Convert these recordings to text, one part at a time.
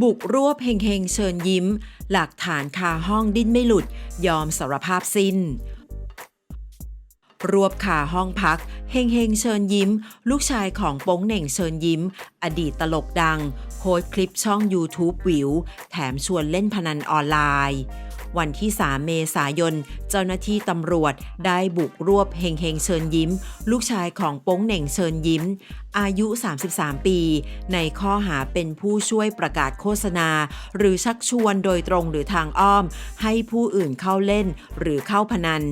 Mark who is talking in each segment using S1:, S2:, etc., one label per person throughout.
S1: บุกรวบเฮงเฮงเชิญยิ้ม หลักฐานคาห้องดิ้นไม่หลุด ยอมสารภาพสิ้น รวบคาห้องพักเฮงเฮงเชิญยิ้ม ลูกชายของโป้งเหน่งเชิญยิ้ม อดีตตลกดัง โพสคลิปช่อง YouTube วิว แถมชวนเล่นพนันออนไลน์ วันที่ 3 เมษายน เจ้าหน้าที่ตำรวจได้บุกรวบเฮงเฮงเชิญยิ้ม ลูกชายของป้งเหน่งเชิญยิ้ม อายุ 33 ปี ในข้อหาเป็นผู้ช่วยประกาศโฆษณา หรือชักชวนโดยตรงหรือทางอ้อม ให้ผู้อื่นเข้าเล่นหรือเข้าพนัน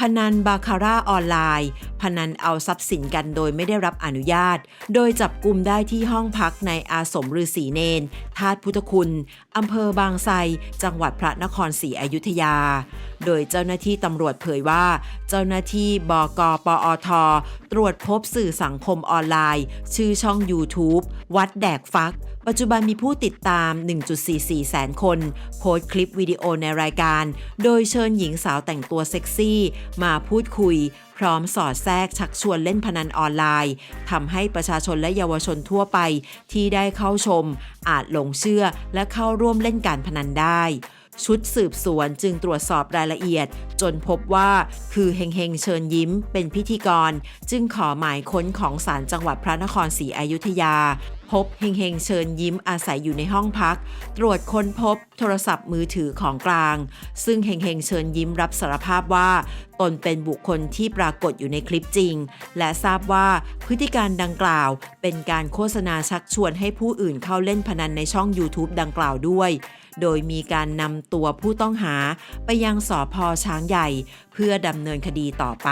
S1: พนันบาคาร่าออนไลน์ พนันเอาทรัพย์สินกันโดยไม่ได้รับอนุญาต โดยจับกลุ่มได้ที่ห้องพักในอาสมฤาษีเนนธาตุพุทธคุณ อำเภอบางไทรจังหวัดพระนครศรีอยุธยา โดยเจ้าหน้าที่ตำรวจเผยว่า เจ้าหน้าที่บกปอท ตรวจพบสื่อสังคมออนไลน์ ชื่อช่อง YouTube วัดแดกฟัก ปัจจุบันมีผู้ติดตาม 1.44 แสนคน โพสต์คลิปวิดีโอในรายการ โดยเชิญหญิงสาวแต่งตัวเซ็กซี่ มาพูดคุยพร้อมสอดแทรกชักชวนเล่นพนันออนไลน์ทำให้ประชาชนและเยาวชนทั่วไปที่ได้เข้าชม อาจหลงเชื่อและเข้าร่วมเล่นการพนันได้ ชุดสืบสวนจึงตรวจสอบรายละเอียด จนพบว่าคือเฮงเฮงเชิญยิ้มเป็นพิธีกร จึงขอหมายค้นของศาลจังหวัดพระนครศรีอยุธยา พบเฮงเฮงเชิญยิ้มอาศัยอยู่ในห้องพัก ตรวจค้นพบโทรศัพท์มือถือของกลาง ซึ่งเฮงเฮงเชิญยิ้มรับสารภาพว่า ตนเป็นบุคคลที่ปรากฏอยู่ในคลิปจริง และทราบว่าพฤติการดังกล่าว เป็นการโฆษณาชักชวนให้ผู้อื่นเข้าเล่นพนันในช่อง YouTube ดังกล่าวด้วย โดยมีการนำตัวผู้ต้องหาไปยังสอพอช้างใหญ่ เพื่อดำเนินคดีต่อไป